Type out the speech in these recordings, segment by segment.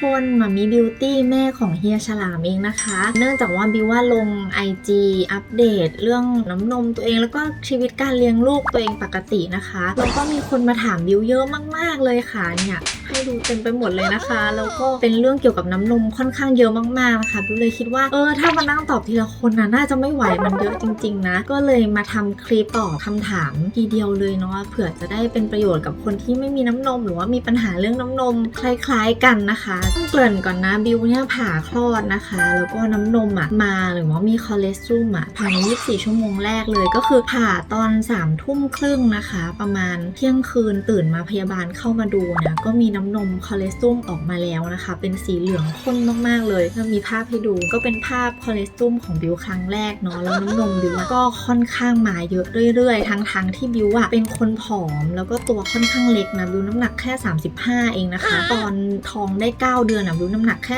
คนมามีบิวตี้แม่ของเฮียฉลามเองนะคะ เนื่องจากว่าบิวว่าลง IG อัปเดต เรื่องน้ำนมตัวเองแล้วก็ชีวิตการเลี้ยงลูกตัวเองปกตินะคะแล้วก็มีคนมาถามบิวเยอะมาก ๆ เลยค่ะเนี่ยให้ดูเต็มไปหมดเลยนะคะ แล้วก็เป็นเรื่องเกี่ยวกับน้ำนมค่อนข้างเยอะมากๆนะคะบิวเลยคิดว่าเออถ้ามานั่งตอบทีละคนนะน่าจะไม่ไหวมันเยอะจริง ๆ นะ ก็เลยมาทำคลิปตอบคำถามทีเดียวเลยเนาะเผื่อจะได้เป็นประโยชน์กับคนที่ไม่มีน้ำนม หรือว่ามีปัญหาเรื่องน้ำนมคล้ายๆกันนะคะต้องเกริ่นก่อนนะบิวเนี่ยผ่าคลอดนะคะ แล้วก็น้ำนมอะมาหรือว่ามีคอเลสเตอรอลอะภายใน 24 ชั่วโมงแรกเลยก็คือผ่าตอน3ามทุ่มครึ่งนะคะ ประมาณเที่ยงคืนตื่นมาพยาบาลเข้ามาดูนะก็มีน้ำนมคอเลสเตอรอลออกมาแล้วนะคะ เป็นสีเหลืองข้นมากๆเลยแล้วมีภาพให้ดูก็เป็นภาพคอเลสเตอรอลของบิวครั้งแรกเนาะแล้วน้ำนมบิวก็ค่อนข้างมาเยอะเรื่อยๆ ทั้งๆที่บิวอะเป็นคนผอม แล้วก็ตัวค่อนข้างเล็กนะบิวน้ำหนักแค่ 35 เองนะคะ ตอนท้องได้ 9 เดือนอะบิวน้ำหนักแค่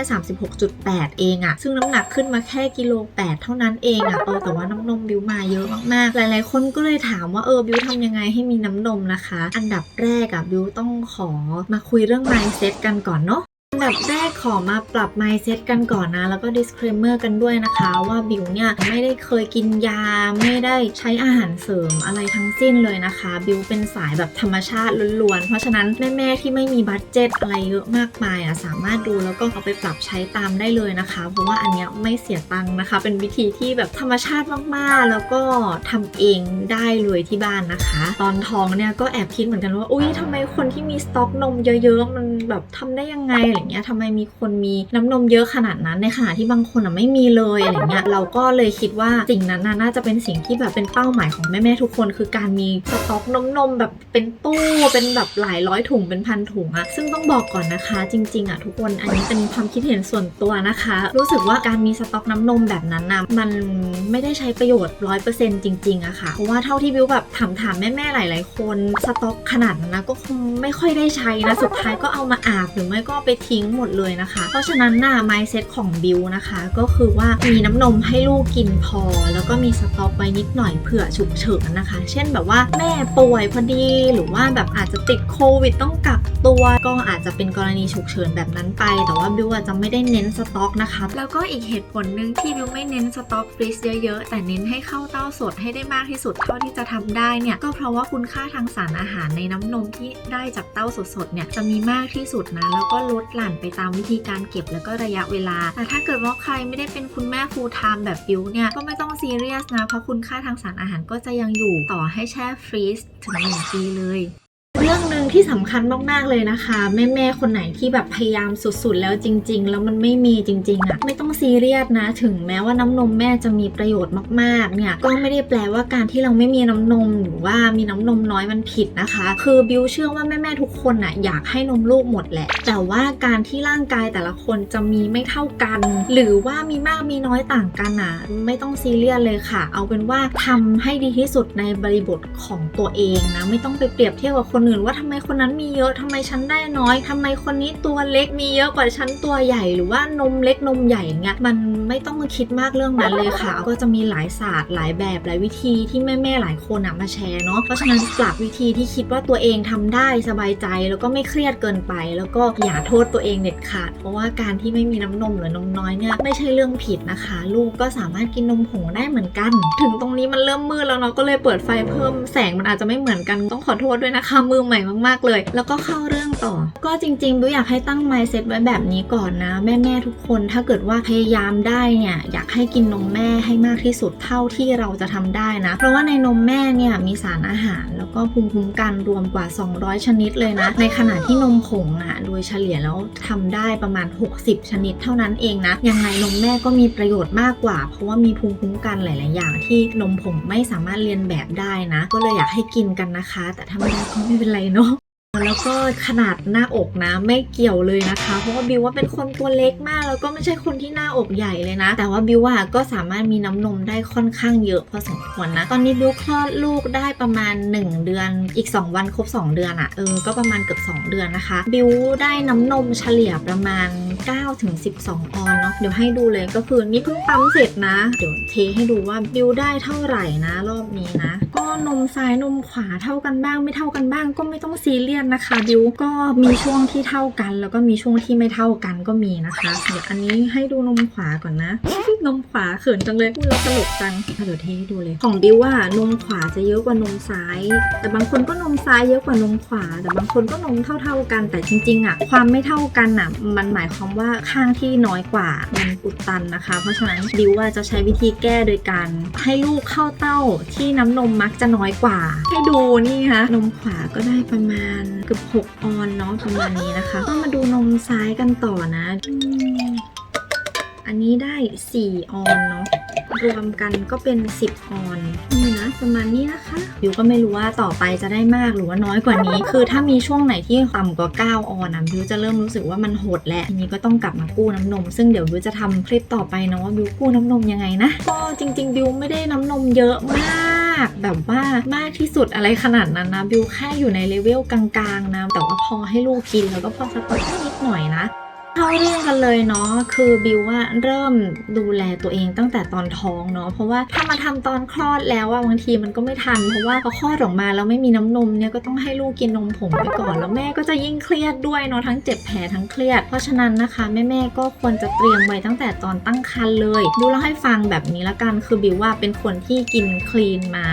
36.8 เองอะซึ่งน้ำหนักขึ้นมาแค่กิโล 8 เท่านั้นเองอะเออแต่ว่าน้ำนมบิวมาเยอะมากๆหลายๆ คนก็เลยถามว่าเออบิวทำยังไงให้มีน้ำนมนะคะ อันดับแรกอะบิวต้องขอมาคุยเรื่อง mindset กันก่อนเนาะ นดับแรกขอมาปรับ mindset กันก่อนนะ แล้วก็ disclaimer กันด้วยนะคะว่าบิวเนี่ยไม่ได้เคยกินยา ไม่ได้ใช้อาหารเสริมอะไรทั้งสิ้นเลยนะคะ บิวเป็นสายแบบธรรมชาติล้วนๆ เพราะฉะนั้นแม่ๆที่ไม่มีบัตเจ็ตอะไรเยอะมากมายอะสามารถดูแล้วก็เอาไปปรับใช้ตามได้เลยนะคะ เพราะว่าอันเนี้ยไม่เสียตังค์นะคะ เป็นวิธีที่แบบธรรมชาติมากๆ แล้วก็ทำเองได้เลยที่บ้านนะคะ ตอนท้องเนี่ยก็แอบคิดเหมือนกันว่า อุ้ยทำไมคนที่มีสต็อกนมเยอะๆ มันแบบทำได้ยังไงอะไรเงี้ยทำไมมีคนมีน้ำนมเยอะขนาดนั้นในขณะที่บางคนอะไม่มีเลยอะไรเงี้ยเราก็เลยคิดว่าสิ่งนั้นน่าจะเป็นสิ่งที่แบบเป็นเป้าหมายของแม่ๆทุกคน คือการมีสต็อกนมนมแบบเป็นตู้เป็นแบบหลายร้อยถุงเป็นพันถุงอะซึ่งต้องบอกก่อนนะคะ จริงๆอะทุกคนอันนี้เป็นความคิดเห็นส่วนตัวนะคะ รู้สึกว่าการมีสต็อกน้ำนมแบบนั้นนะมันไม่ได้ใช้ประโยชน์ร้อยเปอร์เซ็นต์จริงๆอะค่ะเพราะว่าเท่าที่บิวแบบถามถามแม่ๆหลาย ๆ คนสต็อกขนาดนั้นนะก็คงไม่ค่อยได้ใช้นะสุดท้ายก็เอามาอาบหรือไม่ก็ไปทิ้งหมดเลยนะคะ เพราะฉะนั้นน่ะ mindset ของบิวนะคะ ก็คือว่ามีน้ำนมให้ลูกกินพอ แล้วก็มีสต็อกไว้นิดหน่อยเผื่อฉุกเฉินนะคะ เช่นแบบว่าแม่ป่วยพอดีหรือว่าแบบอาจจะติดโควิดต้องกักตัวก็อาจจะเป็นกรณีฉุกเฉินแบบนั้นไป แต่ว่าบิวอาจจะไม่ได้เน้นสต็อกนะคะแล้วก็อีกเหตุผลหนึ่งที่บิวไม่เน้นสต็อกฟรีซเยอะๆ แต่เน้นให้เข้าเต้าสดให้ได้มากที่สุดเท่าที่จะทำได้เนี่ยก็เพราะว่าคุณค่าทางสารอาหารในน้ำนมที่ได้จากเต้าสดๆเนี่ยจะมีมากที่สุดนะแล้วก็ลดหลั่นไปตามวิธีการเก็บแล้วก็ระยะเวลา แต่ถ้าเกิดว่าใครไม่ได้เป็นคุณแม่ฟูลไทม์แบบบิวเนี่ย ก็ไม่ต้องซีเรียสนะ เพราะคุณค่าทางสารอาหารก็จะยังอยู่ต่อให้แช่ฟรีซถึงหนึ่งปีเลย เรื่องหนึ่งที่สำคัญมากๆเลยนะคะ แม่ๆคนไหนที่แบบพยายามสุดๆ แล้วจริง ๆ แล้วมันไม่มีจริงๆอะไม่ต้องซีเรียสนะ ถึงแม้ว่าน้ำนมแม่จะมีประโยชน์มากๆเนี่ยก็ไม่ได้แปลว่าการที่เราไม่มีน้ำนม หรือว่ามีน้ำนมน้อยมันผิดนะคะ คือบิวเชื่อว่าแม่ๆทุกคนอะอยากให้นมลูกหมดแหละ แต่ว่าการที่ร่างกายแต่ละคนจะมีไม่เท่ากัน หรือว่ามีมากมีน้อยต่างกันอะไม่ต้องซีเรียสเลยค่ะ เอาเป็นว่าทำให้ดีที่สุดในบริบทของตัวเองนะไม่ต้องไปเปรียบเทียบกับคนอื่นว่าทำไมคนนั้นมีเยอะทำไมฉันได้น้อยทำไมคนนี้ตัวเล็กมีเยอะกว่าฉันตัวใหญ่หรือว่านมเล็กนมใหญ่เงี้ยมันไม่ต้องมาคิดมากเรื่องนั้นเลยค่ะ ก็จะมีหลายศาสตร์หลายแบบหลายวิธีที่แม่ๆหลายคนอะมาแชร์เนาะเพราะฉะนั้นปรับวิธีที่คิดว่าตัวเองทำได้สบายใจแล้วก็ไม่เครียดเกินไป แล้วก็อย่าโทษตัวเองเด็ดขาด เพราะว่าการที่ไม่มีน้ำนมหรือนมน้อยเนี่ยไม่ใช่เรื่องผิดนะคะ ลูกก็สามารถกินนมผงได้เหมือนกัน ถึงตรงนี้มันเริ่มมืดแล้วเนาะก็เลยเปิดไฟเพิ่มแสงมันอาจจะไม่เหมือนกันต้องขอโทษด้วยนะคะมือใหม่มากๆเลย แล้วก็เข้าเรื่องต่อ ก็จริงๆบิวอยากให้ตั้ง mindset ไว้แบบนี้ก่อนนะ แม่ๆทุกคนถ้าเกิดว่าพยายามได้เนี่ยอยากให้กินนมแม่ให้มากที่สุดเท่าที่เราจะทำได้นะ เพราะว่าในนมแม่เนี่ยมีสารอาหาร แล้วก็ภูมิคุ้มกันรวมกว่า 200 ชนิดเลยนะ ในขณะที่นมผงอะโดยเฉลี่ยแล้วทำได้ประมาณ 60 ชนิดเท่านั้นเองนะยังไงนมแม่ก็มีประโยชน์มากกว่า เพราะว่ามีภูมิคุ้มกันหลาย ๆ อย่างที่นมผงไม่สามารถเรียนแบบได้นะ ก็เลยอยากให้กินกันนะคะ แต่ถ้าไม่ได้ก็ไม่เป็นไรเนาะ แล้วก็ขนาดหน้าอกนะ ไม่เกี่ยวเลยนะคะ เพราะว่าบิวว่าเป็นคนตัวเล็กมาก แล้วก็ไม่ใช่คนที่หน้าอกใหญ่เลยนะ แต่ว่าบิวว่าก็สามารถมีน้ำนมได้ค่อนข้างเยอะพอสมควรนะ ตอนนี้บิวคลอดลูกได้ประมาณ 1 เดือนอีก 2 วันครบ 2 เดือนอะ่ะเออก็ประมาณเกือบ2 เดือนนะคะ บิวได้น้ำนมเฉลี่ยประมาณ9ถึง12 ออนเนาะเดี๋ยวให้ดูเลยก็คือนี่เพิ่งปั๊มเสร็จนะ เดี๋ยวเทให้ดูว่าบิวได้เท่าไหร่นะ รอบนี้นะ ก็นมซ้ายนมขวาเท่ากันบ้าง ไม่เท่ากันบ้างก็ไม่ต้องซีเรียสนะคะบิวก็มีช่วงที่เท่ากัน แล้วก็มีช่วงที่ไม่เท่ากันก็มีนะคะเดี๋ยวอันนี้ให้ดูนมขวาก่อนนะ นมขวาเขินจังเลยพูดแล้วตลกจังอะเดี๋ยวเทให้ดูเลย ของบิวว่านมขวาจะเยอะกว่านมซ้าย แต่บางคนก็นมซ้ายเยอะกว่านมขวา แต่บางคนก็นมเท่า ๆกัน แต่จริงๆอะความไม่เท่ากันอะมันหมายความว่าข้างที่น้อยกว่ามันอุดตันนะคะ เพราะฉะนั้นบิวว่าจะใช้วิธีแก้โดยการให้ลูกเข้าเต้าที่น้ำนมมักจะน้อยกว่า ให้ดูนี่ค่ะนมขวาก็ได้ประมาณเกือบ6ออนเนาะประมาณนี้นะคะก็มาดูนมซ้ายกันต่อนะ อันนี้ได้ 4 ออนเนาะรวมกันก็เป็น 10 ออน นี่นะ ประมาณนี้นะคะบิวก็ไม่รู้ว่าต่อไปจะได้มากหรือว่าน้อยกว่านี้ คือถ้ามีช่วงไหนที่ต่ำกว่า 9 ออนอะบิวจะเริ่มรู้สึกว่ามันหดแล้วทีนี้ก็ต้องกลับมากู้น้ำนม ซึ่งเดี๋ยวบิวจะทำคลิปต่อไปนะว่าบิวกู้น้ำนมยังไงนะ ก็จริง ๆ บิวไม่ได้น้ำนมเยอะมากากแบบว่ามากที่สุดอะไรขนาดนั้นนะบิวแค่อยู่ในเลเวลกลางๆนะแต่ว่าพอให้ลูกกินแล้วก็พอสปอร์ตนิดหน่อยนะ เข้าเรื่องกันเลยเนาะคือบิวว่าเริ่มดูแลตัวเองตั้งแต่ตอนท้องเนาะเพราะว่าถ้ามาทำตอนคลอดแล้วอะบางทีมันก็ไม่ทันเพราะว่าพอคลอดออกมาแล้วไม่มีน้ำนมเนี่ยก็ต้องให้ลูกกินนมผงไปก่อน แล้วแม่ก็จะยิ่งเครียดด้วยเนาะทั้งเจ็บแผลทั้งเครียด เพราะฉะนั้นนะคะแม่ๆก็ควรจะเตรียมไว้ตั้งแต่ตอนตั้งครรภ์เลยบิวเล่าให้ฟังแบบนี้ละกันคือบิวว่าเป็นคนที่กินคลีนมา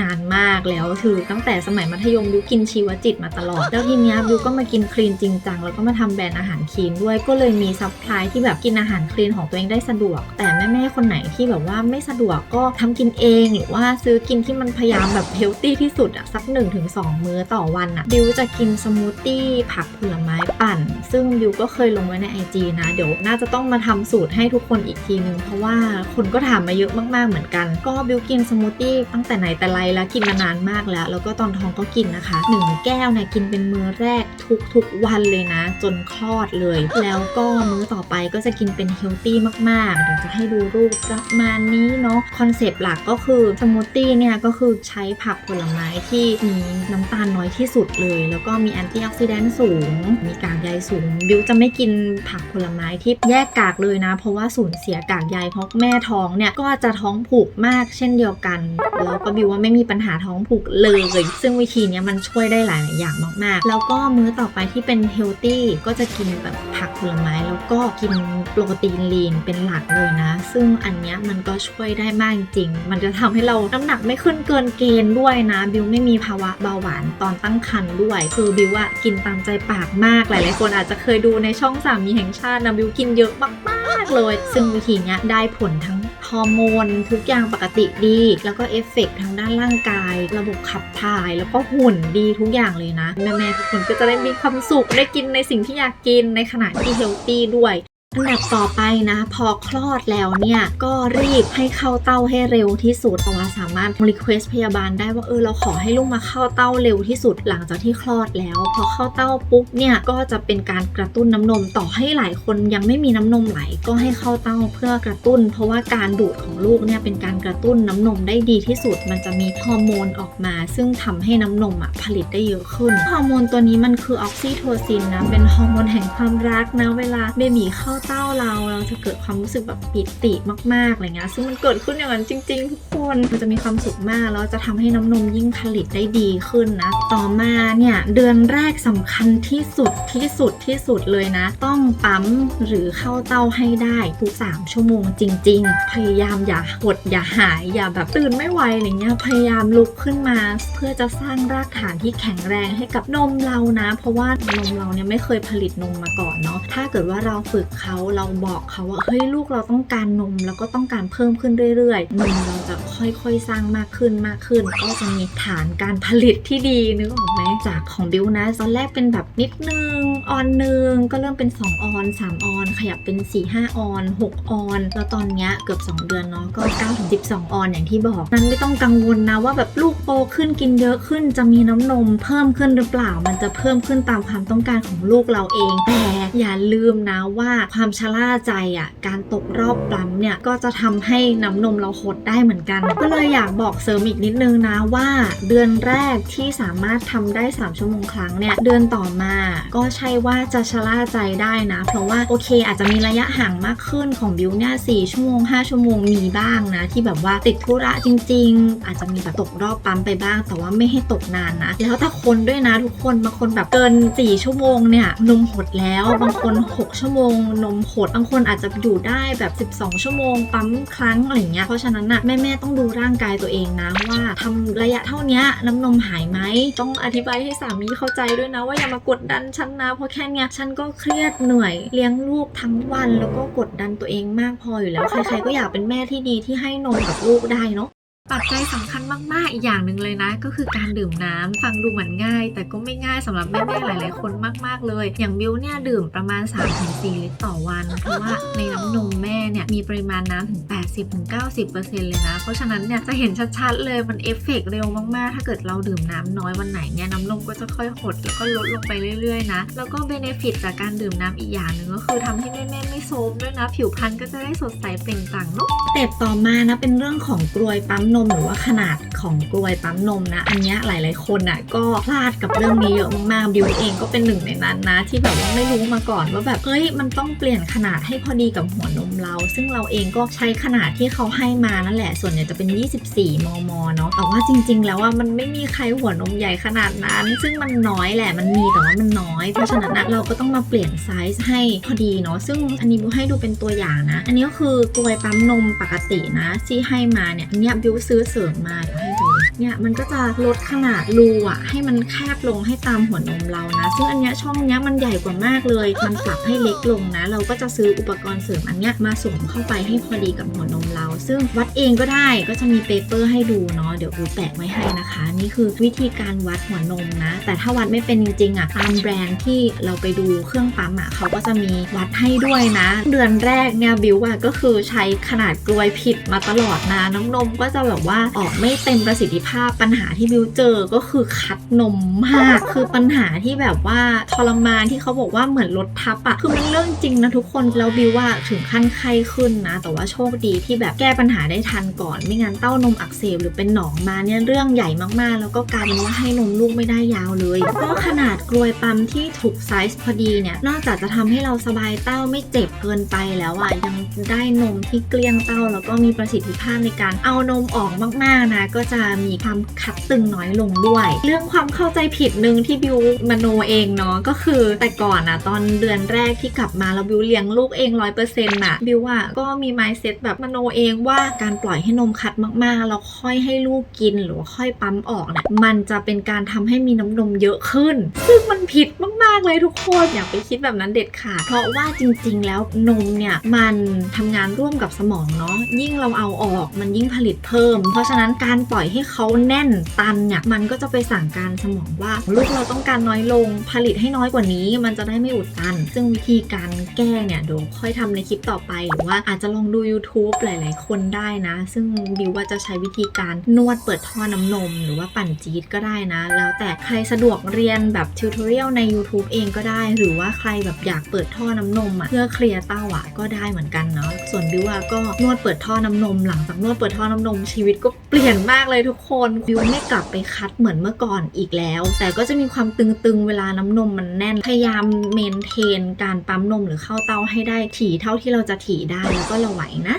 นานมากแล้วคือตั้งแต่สมัยมัธยมบิวกินชีวจิตมาตลอด แล้วทีเนี้ยบิวก็มากินคลีนจริงจังแล้วก็มาทำแบรนด์อาหารคลีนด้วยก็ก็เลยมีซัพพลายที่แบบกินอาหารคลีนของตัวเองได้สะดวก แต่แม่ๆคนไหนที่แบบว่าไม่สะดวกก็ทำกินเอง หรือว่าซื้อกินที่มันพยายามแบบเฮลตี้ที่สุดอะสัก 1-2 มื้อต่อวันอะบิวจะกินสมูทตี้ผักผลไม้ปั่น ซึ่งบิวก็เคยลงไว้ใน IG นะ เดี๋ยวน่าจะต้องมาทำสูตรให้ทุกคนอีกทีนึง เพราะว่าคนก็ถามมาเยอะมากๆเหมือนกัน ก็บิวกินสมูทตี้ตั้งแต่ไหนแต่ไรแล้วกินมานานมากแล้ว แล้วก็ตอนท้องก็กินนะคะหนึ่งแก้วเนี่ยกินเป็นมื้อแรกทุกๆวันเลยนะ จนคลอดเลยแล้แล้วก็มื้อต่อไปก็จะกินเป็นเฮลตี้มากๆ เดี๋ยวจะให้ดูรูปประมาณนี้เนาะคอนเซปต์หลักก็คือสมูทตี้เนี่ยก็คือใช้ผักผลไม้ที่มีน้ำตาลน้อยที่สุดเลย แล้วก็มีแอนตี้ออกซิแดนต์สูง มีกากใยสูง บิวจะไม่กินผักผลไม้ที่แยกกากเลยนะ เพราะว่าสูญเสียกากใยเพราะแม่ท้องเนี่ยก็จะท้องผูกมากเช่นเดียวกัน แล้วก็บิวว่าไม่มีปัญหาท้องผูกเลย ซึ่งวิธีนี้มันช่วยได้หลายอย่างมากๆ แล้วก็มื้อต่อไปที่เป็นเฮลตี้ก็จะกินแบบผักผลไม้แล้วก็กินโปรตีนลีนเป็นหลักเลยนะ ซึ่งอันเนี้ยมันก็ช่วยได้มากจริง มันจะทำให้เราน้ำหนักไม่ขึ้นเกินเกณฑ์ด้วยนะ บิวไม่มีภาวะเบาหวานตอนตั้งครรภ์ด้วย คือบิวอะกินตามใจปากมากหลายๆคนอาจจะเคยดูในช่องสามีแห่งชาตินะบิวกินเยอะมากๆเลย ซึ่งวิธีเนี้ยได้ผลทั้ง ฮอร์โมนทุกอย่างปกติดี แล้วก็เอฟเฟกต์ทางด้านร่างกาย ระบบขับถ่ายแล้วก็หุ่นดีทุกอย่างเลยนะ แม่ๆทุกคนก็จะได้มีความสุขได้กินในสิ่งที่อยากกินในขณะที่เฮลตี้ด้วย อันดับต่อไปนะ พอคลอดแล้วเนี่ย ก็รีบให้เข้าเต้าให้เร็วที่สุดเพราะว่าสามารถรีเควสพยาบาลได้ว่าเออเราขอให้ลูกมาเข้าเต้าเร็วที่สุดหลังจากที่คลอดแล้ว พอเข้าเต้าปุ๊บเนี่ยก็จะเป็นการกระตุ้นน้ำนมต่อให้หลายคนยังไม่มีน้ำนมไหลก็ให้เข้าเต้าเพื่อกระตุ้น เพราะว่าการดูดของลูกเนี่ยเป็นการกระตุ้นน้ำนมได้ดีที่สุด มันจะมีฮอร์โมนออกมา ซึ่งทำให้น้ำนมอะผลิตได้เยอะขึ้นฮอร์โมนตัวนี้มันคือออกซิโทซินนะเป็นฮอร์โมนแห่งความรักนะเวลาเบบีเข้าเต้าเราเราจะเกิดความรู้สึกแบบปิติมากๆอะไรเงี้ยซึ่งมันเกิดขึ้นอย่างนั้นจริง ๆ ทุกคนมันจะมีความสุขมากแล้วจะทำให้น้ำนมยิ่งผลิตได้ดีขึ้นนะ ต่อมาเนี่ยเดือนแรกสำคัญที่สุดที่สุดที่สุดเลยนะ ต้องปั๊มหรือเข้าเต้าให้ได้ทุก 3 ชั่วโมงจริง ๆ พยายามอย่าหดอย่าหายอย่าแบบตื่นไม่ไหวอะไรเงี้ยพยายามลุกขึ้นมา เพื่อจะสร้างรากฐานที่แข็งแรงให้กับนมเรานะ เพราะว่านมเราเนี่ยไม่เคยผลิตนมมาก่อนเนาะถ้าเกิดว่าเราฝึกเขาเราบอกเขาว่าเฮ้ยลูกเราต้องการนมแล้วก็ต้องการเพิ่มขึ้นเรื่อยๆนมเราจะค่อยๆสร้างมากขึ้นมากขึ้น ก็จะมีฐานการผลิตที่ดีนึกออกไหมจากของบิวนะตอนแรกเป็นแบบนิดนึงออนหนึ่งก็เริ่มเป็น 2 ออน 3 ออน ขยับเป็น 4 5 ออน 6 ออน แล้วตอนเนี้ยเกือบ 2 เดือนเนาะก็9ถึง12 ออนอย่างที่บอกนั้นไม่ต้องกังวลนะว่าแบบลูกโตขึ้นกินเยอะขึ้นจะมีน้ำนมเพิ่มขึ้นหรือเปล่า มันจะเพิ่มขึ้นตามความต้องการของลูกเราเองแต่อย่าลืมนะว่าความความชะล่าใจอะการตกรอบปั๊มเนี่ยก็จะทำให้น้ำนมเราหดได้เหมือนกัน ก็เลยอยากบอกเสริมอีกนิดนึงนะว่า เดือนแรกที่สามารถทำได้ 3 ชั่วโมงครั้งเนี่ยเดือนต่อมา ก็ใช่ว่าจะชะล่าใจได้นะ เพราะว่าโอเค อาจจะมีระยะห่างมากขึ้นของบิวเนี่ยสชั่วโมง 5 ชั่วโมงมีบ้างนะ ที่แบบว่าติดธุระจริง ๆ อาจจะมีแบบตกรอบปั๊มไปบ้าง แต่ว่าไม่ให้ตกนานนะแล้วถ้าคนด้วยนะทุกคนบางคนแบบเกิน 4 ชั่วโมงเนี่ยนมหดแล้วบางคน 6 ชั่วโมงนมหดบางคนอาจจะอยู่ได้แบบ 12 ชั่วโมง ปั๊มครั้งอะไรเงี้ยเพราะฉะนั้นน่ะแม่ๆต้องดูร่างกายตัวเองนะว่าทำระยะเท่านี้น้ำนมหายไหมต้องอธิบายให้สามีเข้าใจด้วยนะว่าอย่ามากดดันฉันนะเพราะแค่เนี้ยฉันก็เครียดเหนื่อยเลี้ยงลูกทั้งวันแล้วก็กดดันตัวเองมากพออยู่แล้วใครๆก็อยากเป็นแม่ที่ดีที่ให้นมกับลูกได้เนาะ ปัจจัยสำคัญมาก ๆ อีกอย่างหนึ่งเลยนะ ก็คือการดื่มน้ำฟังดูเหมือนง่าย แต่ก็ไม่ง่ายสำหรับแม่ๆหลาย ๆ คนมาก ๆ เลย อย่างบิวเนี่ยดื่มประมาณ 3-4 ลิตรต่อวัน เพราะว่าในน้ำนมแม่เนี่ยมีปริมาณน้ำถึง 80-90%เลยนะ เพราะฉะนั้นเนี่ยจะเห็นชัด ๆ เลยมันเอฟเฟกต์เร็วมาก ๆ ถ้าเกิดเราดื่มน้ำน้อยวันไหนเนี่ยน้ำนมก็จะค่อยหดแล้วก็ลดลงไปเรื่อย ๆ นะ แล้วก็เบเนฟิตจากการดื่มน้ำอีกอย่างหนึ่งก็คือทำให้แม่ๆไม่โซมด้วยนะ ผิวพรรณก็จะได้สดใสเปล่งปลั่งเนาะเต็ต่อมานะเป็นเรื่องของกลวยปั๊มนมหรือว่าขนาดของกลวยปั๊มนมนะ อันนี้ยหลาย ๆ คนอะก็พลาดกับเรื่องนี้เยอะมากๆบิวเองก็เป็นหนึ่งในนั้นนะ ที่แบบว่าไม่รู้มาก่อนว่าแบบเฮ้ยมันต้องเปลี่ยนขนาดให้พอดีกับหัวนมเรา ซึ่งเราเองก็ใช้ขนาดที่เขาให้มานั่นแหละ ส่วนใหญ่จะเป็น 24 มม เนาะแต่ว่าจริง ๆ แล้วว่ามันไม่มีใครหัวนมใหญ่ขนาดนั้น ซึ่งมันน้อยแหละมันมีแต่ว่ามันน้อย เพราะฉะนั้นเราก็ต้องมาเปลี่ยนไซส์ให้พอดีเนาะซึ่งอันนี้บิวให้ดูเป็นตัวอย่างนะ อันนี้ก็คือกลวยปั๊มนมปกตินะที่ให้มาเนี่ยอันเนี้ยบิวซื้อเสริมมาเดี๋ยวให้ดู เนี่ยมันก็จะลดขนาดรูอะให้มันแคบลงให้ตามหัวนมเรานะ ซึ่งอันเนี้ยช่องเนี้ยมันใหญ่กว่ามากเลย มันปรับให้เล็กลงนะ เราก็จะซื้ออุปกรณ์เสริมอันเนี้ยมาสวมเข้าไปให้พอดีกับหัวนมเรา ซึ่งวัดเองก็ได้ก็จะมีเปเปอร์ให้ดูเนาะเดี๋ยวบิวแปะไว้ให้นะคะ นี่คือวิธีการวัดหัวนมนะ แต่ถ้าวัดไม่เป็นจริงๆอะตามแบรนด์ที่เราไปดูเครื่องปั๊มอะเขาก็จะมีวัดให้ด้วยนะ เดือนแรกเนี่ยบิวอะก็คือใช้ขนาดกลวยผิดมาตลอดนะน้ำนมก็จะแบบว่าออกไม่เต็มประสิทธิภาพปัญหาที่บิวเจอก็คือคัดนมมากคือปัญหาที่แบบว่าทรมานที่เขาบอกว่าเหมือนลดทับอะคือมันเรื่องจริงนะทุกคนแล้วบิวว่าถึงขั้นไข้ขึ้นนะ แต่ว่าโชคดีที่แบบแก้ปัญหาได้ทันก่อน ไม่งั้นเต้านมอักเสบหรือเป็นหนองมาเนี่ยเรื่องใหญ่มากๆ แล้วก็กลายเป็นว่าให้นมลูกไม่ได้ยาวเลยก็ขนาดกลวยปั๊มที่ถูกไซส์พอดีเนี่ยนอกจากจะทำให้เราสบายเต้าไม่เจ็บเกินไปแล้วอะยังได้นมที่เกลี้ยงเต้า แล้วก็มีประสิทธิภาพในการเอานมออกมากๆนะก็จะมีความคัดตึงน้อยลงด้วย เรื่องความเข้าใจผิดหนึ่งที่บิวมโนเองเนาะก็คือแต่ก่อนอะตอนเดือนแรกที่กลับมาแล้วบิวเลี้ยงลูกเองร้อยเปอร์เซ็นต์อะบิวอะก็มี mindset แบบมโนเองว่าการปล่อยให้นมคัดมากๆแล้วค่อยให้ลูกกินหรือว่าค่อยปั๊มออกเนี่ยมันจะเป็นการทำให้มีน้ำนมเยอะขึ้น ซึ่งมันผิดมากๆเลยทุกคนอย่าไปคิดแบบนั้นเด็ดขาดเพราะว่าจริง ๆ แล้วนมเนี่ยมันทำงานร่วมกับสมองเนาะยิ่งเราเอาออกมันยิ่งผลิตเพิ่ม เพราะฉะนั้นการปล่อยให้เขาขาแน่นตันเนี่ยมันก็จะไปสั่งการสมองว่าลูกเราต้องการน้อยลงผลิตให้น้อยกว่านี้ มันจะได้ไม่อุดตัน ซึ่งวิธีการแก้เนี่ยเดี๋ยวค่อยทำในคลิปต่อไป หรือว่าอาจจะลองดู YouTube หลาย ๆ คนได้นะ ซึ่งบิวว่าจะใช้วิธีการนวดเปิดท่อน้ำนม หรือว่าปั่นจี๊ดก็ได้นะ แล้วแต่ใครสะดวกเรียนแบบทิวทอเรียลใน YouTube เองก็ได้ หรือว่าใครแบบอยากเปิดท่อน้ำนมอะเพื่อเคลียร์เต้าอะก็ได้เหมือนกันเนาะส่วนบิวอะก็นวดเปิดท่อน้ำนม หลังจากนวดเปิดท่อน้ำนมชีวิตก็เปลี่ยนมากเลยทุกคคนวิวไม่กลับไปคัดเหมือนเมื่อก่อนอีกแล้ว แต่ก็จะมีความตึงๆ เวลาน้ำนมมันแน่น พยายามเมนเทนการปั๊มนมหรือเข้าเตาให้ได้ถี่เท่าที่เราจะถี่ได้แล้วก็เราไหวนะ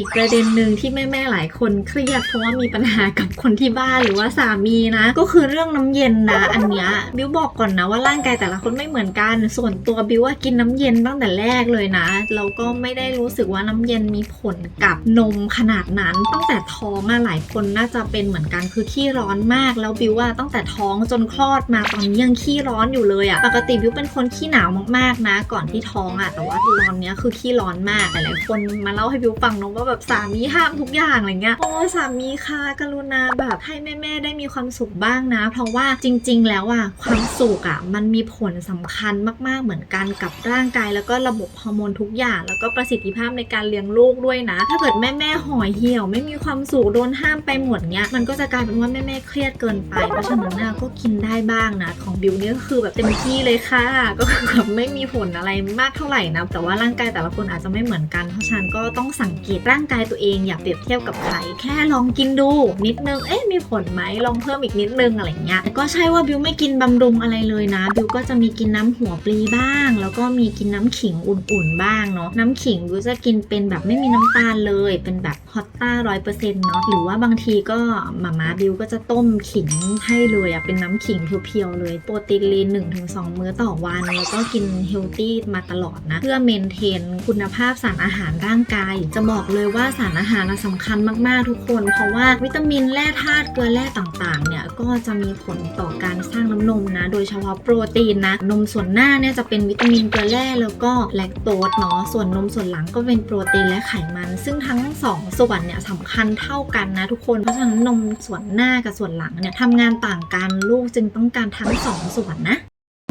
อีกประเด็นหนึ่งที่แม่ ๆ หลายคนเครียดเพราะว่ามีปัญหากับคนที่บ้านหรือว่าสามีนะ ก็คือเรื่องน้ำเย็นนะอันเนี้ยบิวบอกก่อนนะว่าร่างกายแต่ละคนไม่เหมือนกัน ส่วนตัวบิวว่ากินน้ำเย็นตั้งแต่แรกเลยนะเราก็ไม่ได้รู้สึกว่าน้ำเย็นมีผลกับนมขนาดนั้น ตั้งแต่ท้องอะหลายคนน่าจะเป็นเหมือนกันคือขี้ร้อนมาก แล้วบิวว่าตั้งแต่ท้องจนคลอดมาตอนนี้ยังขี้ร้อนอยู่เลยอะปกติบิวเป็นคนขี้หนาวมากๆนะ ก่อนที่ท้องอะแต่ว่าตอนเนี้ยคือขี้ร้อนมากหลายคนมาเล่าให้บิวฟังนะว่าว่าแบบสามีห้ามทุกอย่างอะไรเงี้ยโอ้สามีค่ะกรุณาแบบให้แม่ๆได้มีความสุขบ้างนะ เพราะว่าจริง ๆ แล้วอะความสุขอะมันมีผลสำคัญมากๆเหมือนกันกับร่างกาย แล้วก็ระบบฮอร์โมนทุกอย่าง แล้วก็ประสิทธิภาพในการเลี้ยงลูกด้วยนะ ถ้าเกิดแม่ๆห่อเหี่ยว ไม่มีความสุขโดนห้ามไปหมดเนี้ยมันก็จะกลายเป็นว่าแม่ๆเครียดเกินไปเพราะฉะนั้นก็กินได้บ้างนะของบิวเนี่ยก็คือแบบเต็มที่เลยค่ะ ก็คือแบบไม่มีผลอะไรมากเท่าไหร่นะแต่ว่าร่างกายแต่ละคนอาจจะไม่เหมือนกันเพราะฉะนั้นก็ต้องสังเกตร่างกายตัวเองอย่าเปรียบเทียบกับใครแค่ลองกินดูนิดนึงเอ๊ะมีผลไหมลองเพิ่มอีกนิดนึงอะไรเงี้ยแต่ก็ใช่ว่าบิวไม่กินบำรุงอะไรเลยนะบิวก็จะมีกินน้ำหัวปลีบ้าง แล้วก็มีกินน้ำขิงอุ่นๆบ้างเนาะน้ำขิงบิวจะกินเป็นแบบไม่มีน้ำตาลเลย เป็นแบบฮอตต้าร้อยเปอร์เซ็นต์เนาะหรือว่าบางทีก็หมาม่าบิวก็จะต้มขิงให้เลยอะเป็นน้ำขิงเพียวๆเลยโปรตีนลีน1-2 มื้อต่อวันแล้วก็กินเฮลตี้มาตลอดนะเพื่อเมนเทนคุณภาพสารอาหารร่างกายจะบอกเลยว่าสารอาหารน่ะสำคัญมากๆทุกคน เพราะว่าวิตามินแร่ธาตุเกลือแร่ต่างๆเนี่ยก็จะมีผลต่อการสร้างน้ำนมนะ โดยเฉพาะโปรตีนนะนมส่วนหน้าเนี่ยจะเป็นวิตามินเกลือแร่แล้วก็แลคโตสเนาะส่วนนมส่วนหลังก็เป็นโปรตีนและไขมัน ซึ่งทั้งสองส่วนเนี่ยสำคัญเท่ากันนะทุกคนเพราะฉะนั้นนมส่วนหน้ากับส่วนหลังเนี่ยทำงานต่างกันลูกจึงต้องการทั้งสองส่วนนะ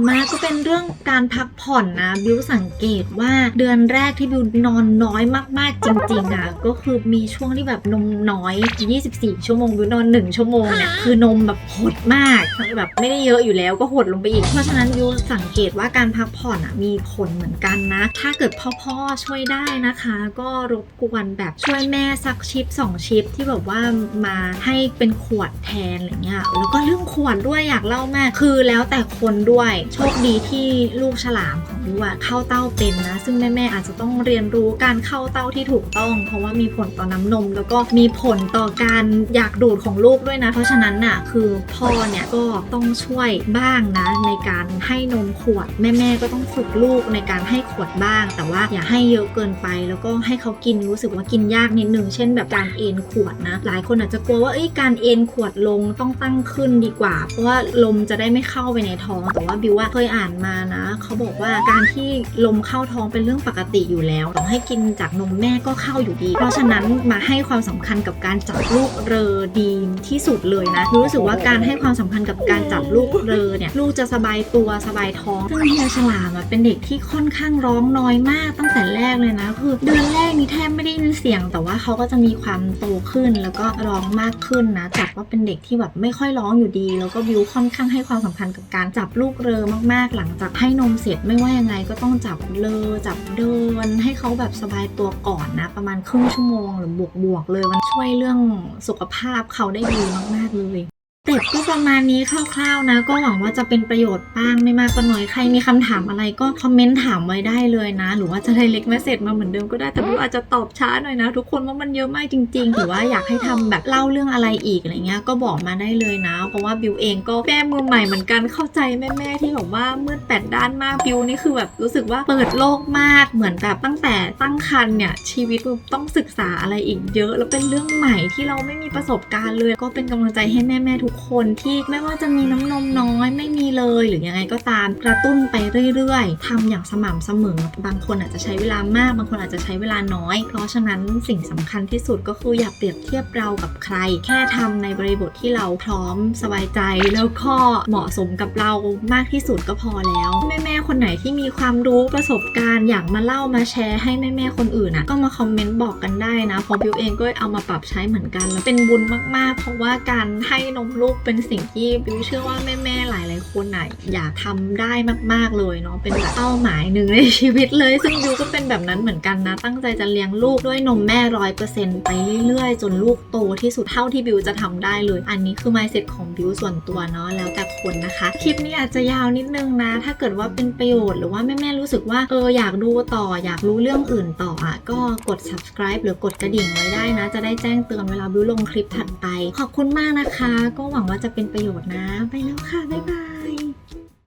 มาก็เป็นเรื่องการพักผ่อนนะ บิวสังเกตว่าเดือนแรกที่บิวนอนน้อยมากๆจริงๆอะก็คือมีช่วงที่แบบนมน้อย 24 ชั่วโมงบิวนอน 1 ชั่วโมงเนี่ยคือนมแบบหดมากแบบไม่ได้เยอะอยู่แล้วก็หดลงไปอีก เพราะฉะนั้นบิวสังเกตว่าการพักผ่อนอะมีผลเหมือนกันนะ ถ้าเกิดพ่อๆช่วยได้นะคะ ก็รบกวนแบบช่วยแม่สักชิป 2 ชิปที่แบบว่ามาให้เป็นขวดแทนอะไรเงี้ยแล้วก็เรื่องขวดด้วยอยากเล่ามากคือแล้วแต่คนด้วยโชคดีที่ลูกฉลาม ของบิวอะเข้าเต้าเป็นนะ ซึ่งแม่ๆอาจจะต้องเรียนรู้การเข้าเต้าที่ถูกต้อง เพราะว่ามีผลต่อน้ำนม แล้วก็มีผลต่อการอยากดูดของลูกด้วยนะ เพราะฉะนั้นน่ะคือพ่อเนี่ยก็ต้องช่วยบ้างนะ ในการให้นมขวด แม่ๆก็ต้องฝึกลูกในการให้ขวดบ้าง แต่ว่าอย่าให้เยอะเกินไป แล้วก็ให้เขากินรู้สึกว่ากินยากนิดนึงเช่น แบบการเอ็นขวดนะ หลายคนอาจจะกลัวว่าเอ้ยการเอ็นขวดลงต้องตั้งขึ้นดีกว่า เพราะว่าลมจะได้ไม่เข้าไปในท้อง แต่ว่าบิวว่าเคยอ่านมานะเขาบอกว่าการที่ลมเข้าท้องเป็นเรื่องปกติอยู่แล้วต่อให้กินจากนมแม่ก็เข้าอยู่ดี เพราะฉะนั้นมาให้ความสำคัญกับการจับลูกเรอดีที่สุดเลยนะรู้สึกว่าการให้ความสำคัญกับการจับลูกเรอเนี่ยลูกจะสบายตัวสบายท้องซึ่งเฮียฉลามเป็นเด็กที่ค่อนข้างร้องน้อยมากตั้งแต่แรกเลยนะ คือเดือนแรกนี่แทบไม่ได้ยินเสียง แต่ว่าเขาก็จะมีความโตขึ้นแล้วก็ร้องมากขึ้นนะจัดว่าเป็นเด็กที่แบบไม่ค่อยร้องอยู่ดี แล้วก็บิวค่อนข้างให้ความสำคัญกับการจับลูกเรอมากๆ หลังจากให้นมเสร็จไม่ว่ายังไงก็ต้องจับเลอจับเดิน ให้เขาแบบสบายตัวก่อนนะ ประมาณครึ่งชั่วโมงหรือบวกๆเลย มันช่วยเรื่องสุขภาพเขาได้ดีมากๆเลย ต็บก็ประมาณนี้คร่าวๆนะ ก็หวังว่าจะเป็นประโยชน์บ้างไม่มากก็น้อยใครมีคำถามอะไรก็คอมเมนต์ถามไว้ได้เลยนะ หรือว่าจะไดเล็กเมสเซจมาเหมือนเดิมก็ได้แต่บิวอาจจะตอบช้าหน่อยนะ ทุกคนว่ามันเยอะมากจริง ๆ หรือว่าอยากให้ทำแบบเล่าเรื่องอะไรอีกอะไรเงี้ยก็บอกมาได้เลยนะ เพราะว่าบิวเองก็แม่มือใหม่เหมือนกันเข้าใจแม่ๆที่แบบว่ามืดแปดด้านมากบิวนี่คือแบบรู้สึกว่าเปิดโลกมากเหมือนแบบตั้งแต่ตั้งครรภ์เนี่ยชีวิตต้องศึกษาอะไรอีกเยอะ แล้วเป็นเรื่องใหม่ที่เราไม่มีประสบการณ์เลย ก็เป็นกำลังใจให้แม่ๆทุกคนที่ไม่ว่าจะมีน้ำนมน้อยไม่มีเลย หรือยังไงก็ตามกระตุ้นไปเรื่อยๆทำอย่างสม่ำเสมอ บางคนอาจจะใช้เวลามาก บางคนอาจจะใช้เวลาน้อย เพราะฉะนั้นสิ่งสำคัญที่สุดก็คืออย่าเปรียบเทียบเรากับใคร แค่ทำในบริบทที่เราพร้อมสบายใจ แล้วก็เหมาะสมกับเรามากที่สุดก็พอแล้ว แม่ๆคนไหนที่มีความรู้ประสบการณ์อยากมาเล่ามาแชร์ให้แม่ๆคนอื่นนะก็มาคอมเมนต์บอกกันได้นะเพราะบิวเองก็เอามาปรับใช้เหมือนกันแล้วเป็นบุญมากๆ เพราะว่าการให้นมลููกเป็นสิ่งที่บิวเชื่อว่าแม่ๆหลายๆคนน่ะอยากทำได้มากๆเลยเนาะเป็นแบบเป้าหมายหนึ่งในชีวิตเลย ซึ่งบิวก็เป็นแบบนั้นเหมือนกันนะ ตั้งใจจะเลี้ยงลูกด้วยนมแม่ร้อยเปอร์เซ็นต์ไปเรื่อยๆ จนลูกโตที่สุดเท่าที่บิวจะทำได้เลย อันนี้คือ mindset ของบิวส่วนตัวเนาะแล้วแต่คนนะคะ คลิปนี้อาจจะยาวนิดนึงนะ ถ้าเกิดว่าเป็นประโยชน์หรือว่าแม่ๆรู้สึกว่าเอออยากดูต่ออยากรู้เรื่องอื่นต่ออะก็กด subscribe หรือกดกระดิ่งไว้ได้นะ จะได้แจ้งเตือนเวลาบิวลงคลิปถัดไป ขอบคุณมากนะคะก็หวังว่าจะเป็นประโยชน์นะ ไปแล้วค่ะ บ๊ายบาย